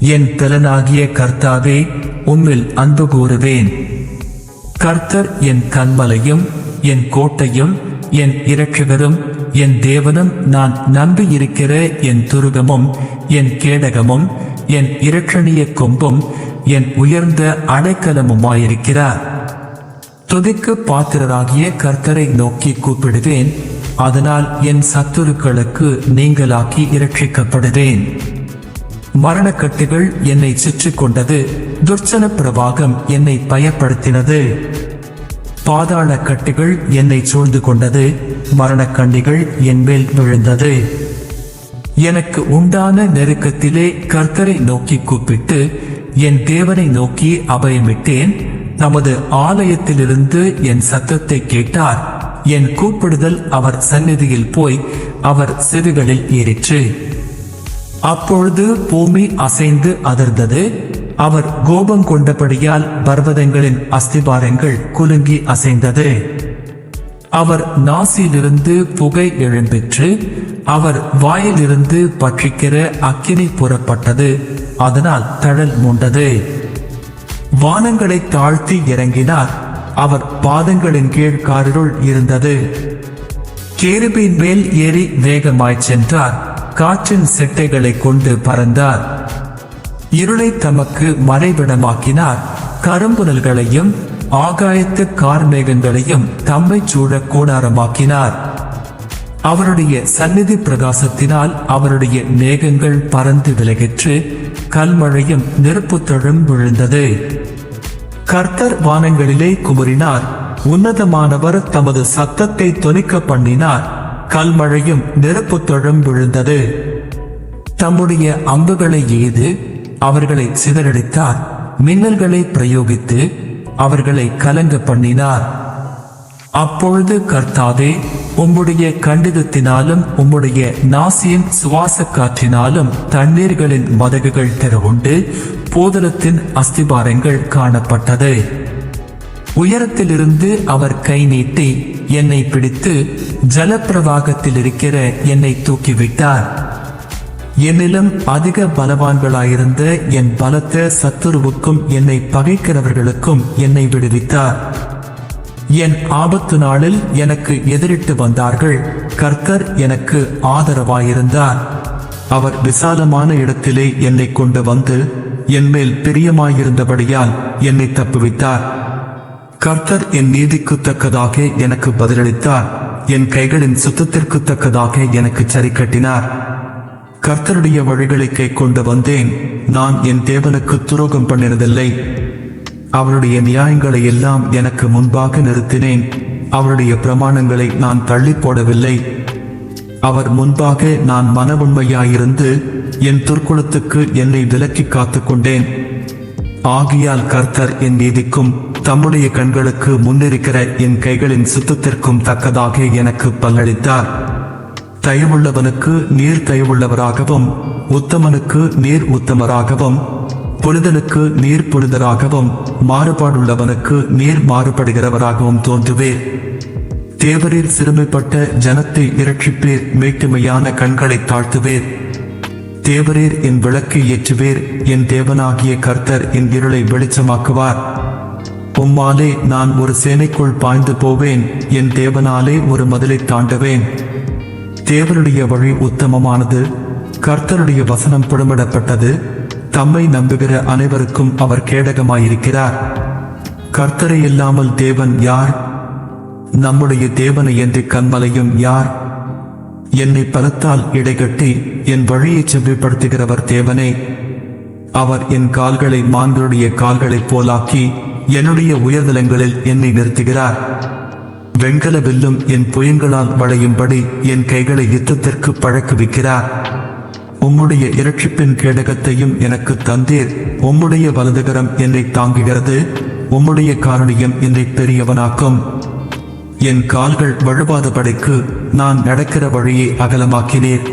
என் திறனாகிய கர்த்தாவே உம்மில் அன்பு கூறுவேன். கர்த்தர் என் கண்மலையும் என் கோட்டையும் என் இரட்சகரும் என் தேவனும் நான் நம்பியிருக்கிற என் துருகமும் என் கேடகமும் என் இரட்சணிய கொம்பும் என் உயர்ந்த அடைக்கலமுமாயிருக்கிறார். துதிக்கு பாத்திரராகிய கர்த்தரை நோக்கி கூப்பிடுவேன். அதனால் என் சத்துருக்களுக்கு நீங்களாக்கி இரட்சிக்கப்படுவேன். மரணக்கட்டுகள் என்னை சுற்றி கொண்டது துர்ச்சன பிரவாகம் என்னை பயப்படுத்தினது. பாதாள கட்டுகள் என்னை சூழ்ந்து கொண்டது. மரணக்கண்ணிகள் என் மேல் விழுந்தது. எனக்கு உண்டான நெருக்கத்திலே கர்த்தரை நோக்கி கூப்பிட்டு என் தேவனை நோக்கி அபயமிட்டேன். நமது ஆலயத்திலிருந்து என் சத்தத்தை கேட்டார். என் கூப்பிடுதல் அவர் சந்நிதியில் போய் அவர் செவிகளில் ஏறிற்று. அப்பொழுது பூமி அசைந்து அதிர்ந்தது. அவர் கோபம் கொண்டபடியால் பர்வதங்களின் அஸ்திபாரங்கள் குலுங்கி அசைந்தது. அவர் நாசியிலிருந்து புகை எழும்பிற்று அவர் வாயிலிருந்து பற்றிக்கிற அக்கினி புறப்பட்டது. அதனால் தழல் மூண்டது. வானங்களை தாழ்த்தி இறங்கினார். அவர் பாதங்களின் கீழ் காரிருள் இருந்தது. கேருபின் மேல் ஏறி வேகமாய் சென்றார். காற்றின் சிட்டைகளை கொண்டு பறந்தார். இருளை தமக்கு மறைவிடமாக்கினார். கரும்புனல்களையும் ஆகாயத்து கார்மேகங்களையும் தம்மை சூழ கூடாரமாக்கினார் அவருடைய சந்நிதி பிரகாசத்தினால் அவருடைய மேகங்கள் பறந்து விலகிற்று கல்மழையும் நெருப்புத்தழும் விழுந்தது. கர்த்தர் வானங்களிலே குமுறினார். உன்னதமானவர் தமது சத்தத்தை தொனிக்க பண்ணினார். கல்மழையும் நெருப்புத்தொழும் விழுந்தது. தம்முடைய அம்புகளை எய்து அவர்களை சிதறடித்தார். மின்னல்களை பிரயோகித்து அவர்களை கலங்க பண்ணினார். அப்பொழுது கர்த்தாவே உம்முடைய கண்டிதத்தினாலும் உம்முடைய நாசியின் சுவாச காற்றினாலும் தண்ணீர்களின் மதகுகள் திறவுண்டு போதலத்தின் அஸ்திபாரங்கள் காணப்பட்டது. உயரத்திலிருந்து அவர் கை நீட்டி என்னை பிடித்து ஜலப்பிரவாகத்தில் இருக்கிற என்னை தூக்கிவிட்டார். என்னிலும் அதிக பலவான்களாயிருந்த என் பலத்த சத்துருவுக்கும் என்னை பகைக்கிறவர்களுக்கும் என்னை விடுவித்தார். என் ஆபத்து நாளில் எனக்கு எதிரிட்டு வந்தார்கள். கர்த்தர் எனக்கு ஆதரவாயிருந்தார். அவர் விசாலமான இடத்திலே என்னை கொண்டு வந்து என் மேல் பிரியமாயிருந்தபடியால் என்னை தப்புவித்தார். கர்த்தர் என் நீதிக்கு தக்கதாக எனக்கு பதிலளித்தார். என் கைகளின் சுத்தத்திற்கு தக்கதாக எனக்கு சரி கட்டினார். கர்த்தருடைய வழிகளை கை கொண்டு வந்தேன். நான் என் தேவனுக்கு துரோகம் பண்ணினதில்லை. அவருடைய நியாயங்களை எல்லாம் எனக்கு முன்பாக நிறுத்தினேன். அவருடைய பிரமாணங்களை நான் தள்ளி போடவில்லை. அவர் முன்பாக நான் மன உண்மையாயிருந்து என் துர்க்குளத்துக்கு என்னை விலக்கி காத்துக்கொண்டேன் ஆகியால் கர்த்தர் என் நீதிக்கும் தம்முடைய கண்களுக்கு முன்னிருக்கிற என் கைகளின் சுத்தத்திற்கும் தக்கதாக எனக்கு பங்களித்தார். தயவுள்ளவனுக்கு நீர் தயவுள்ளவராகவும் உத்தமனுக்கு நீர் உத்தமராகவும் புனிதனுக்கு நீர் புனிதராகவும் மாறுபாடுள்ளவனுக்கு நீர் மாறுபடுகிறவராகவும் தோன்றுவேர் தேவரில் சிறுமைப்பட்ட ஜனத்தை இரட்சிப்பேர் மேட்டுமையான கண்களை தாழ்த்துவேர் தேவரீர் என் விளக்கை ஏற்றுவேர் என் தேவனாகிய கர்த்தர் என் இருளை வெளிச்சமாக்குவார். உம்மாலே நான் ஒரு சேனைக்குள் பாய்ந்து போவேன். என் தேவனாலே ஒரு மதிலை தாண்டுவேன். தேவனுடைய வழி உத்தமமானது. கர்த்தருடைய வசனம் புடமிடப்பட்டது. தம்மை நம்புகிற அனைவருக்கும் அவர் கேடகமாயிருக்கிறார். கர்த்தரை இல்லாமல் தேவன் யார்? நம்முடைய தேவனை என்று கண்மலையும் யார்? என்னை பலத்தால் இடைகட்டி என் வழியை செவ்விப்படுத்துகிறவர் தேவனே. அவர் என் கால்களை மான்களுடைய கால்களைப் போலாக்கி என்னுடைய உயர்தலங்களில் என்னை நிறுத்துகிறார். வெண்கல வில்லும் என் புயங்களால் வளையும்படி என் கைகளை யுத்தத்திற்கு பழக்குவிக்கிறார். உம்முடைய இரட்சிப்பின் கேடகத்தையும் எனக்கு தந்தீர். உம்முடைய வலதுகரம் என்னை தாங்குகிறது. உம்முடைய காரணியம் என்னை பெரியவனாக்கும். என் கால்கள் வழுவாதபடிக்கு நான் நடக்கிற வழியை அகலமாக்கினேர்.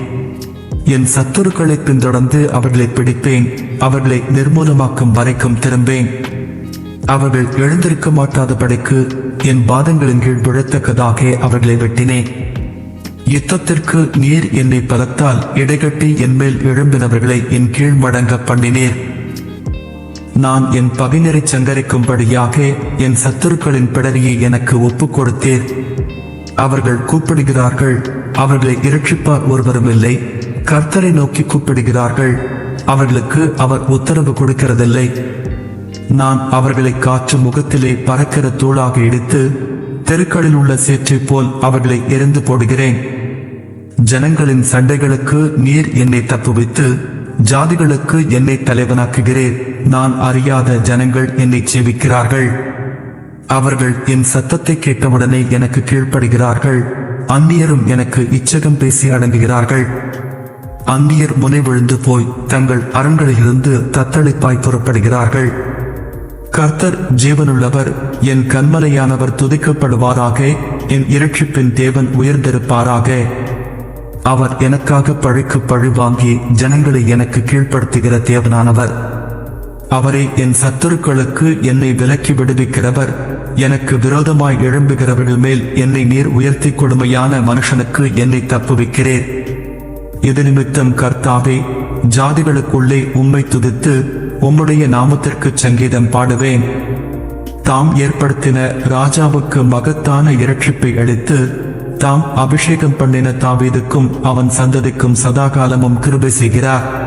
என் சத்துருக்களை பின்தொடர்ந்து அவர்களை பிடிப்பேன். அவர்களை நிர்மூலமாக்கும் வரைக்கும் திரும்பேன். அவர்கள் எழுந்திருக்க மாட்டாதபடிக்கு என் பாதங்களின் கீழ் விழத்தக்கதாக அவர்களை வெட்டினேன். யுத்தத்திற்கு நீர் என்னை பலத்தால் இடைகட்டி என்மேல் எழும்பினவர்களை என் கீழ் மடங்க பண்ணினேன். நான் என் பகைஞரை சங்கரிக்கும்படியாக என் சத்துருக்களின் பிடரியை எனக்கு ஒப்புக் கொடுத்தேன். அவர்கள் கூப்பிடுகிறார்கள் அவர்களை இரட்சிப்பார் ஒருவரும் இல்லை. கர்த்தரை நோக்கி கூப்பிடுகிறார்கள் அவர்களுக்கு அவர் உத்தரவு கொடுக்கிறதில்லை. நான் அவர்களை காற்று முகத்திலே பறக்கிற தூளாக இடித்து தெருக்களில் உள்ள சேற்றைப் போல் அவர்களை எரிந்து போடுகிறேன். ஜனங்களின் சண்டைகளுக்கு நீர் என்னை தப்புவித்து ஜாதிகளுக்கு என்னை தலைவனாக்குகிறேன் நான் அறியாத ஜனங்கள் என்னை சேவிக்கிறார்கள். அவர்கள் என் சத்தத்தை கேட்டவுடனே எனக்கு கீழ்ப்படுகிறார்கள். அந்நியரும் எனக்கு இச்சகம் பேசி அடங்குகிறார்கள். அந்நியர் முனை விழுந்து போய் தங்கள் அரண்களிலிருந்து தத்தளிப்பாய் புறப்படுகிறார்கள். கர்த்தர் ஜீவனுள்ளவர் என் கண்மலையானவர் துதிக்கப்படுவாராக என் இரட்சிப்பின் தேவன் உயர்ந்திருப்பாராக. அவர் எனக்காக பழிக்கு பழி வாங்கி ஜனங்களை எனக்கு கீழ்ப்படுத்துகிற தேவனானவர். அவரை என் சத்துருக்களுக்கு என்னை விலக்கி விடுவிக்கிறவர். எனக்கு விரோதமாய் எழும்புகிறவர்கள் மேல் என்னை நீர் உயர்த்தி கொடுமையான மனுஷனுக்கு என்னை தப்புவிக்கிறேன் இது நிமித்தம் கர்த்தாவே ஜாதிகளுக்குள்ளே உம்மை துதித்து உம்முடைய நாமத்திற்கு சங்கீதம் பாடுவேன். தாம் ஏற்படுத்தின ராஜாவுக்கு மகத்தான இரட்சிப்பை அளித்து தாம் அபிஷேகம் பண்ணின தாவீதுக்கும் அவன் சந்ததிக்கும் சதாகாலமும் கிருபை செய்கிறார்.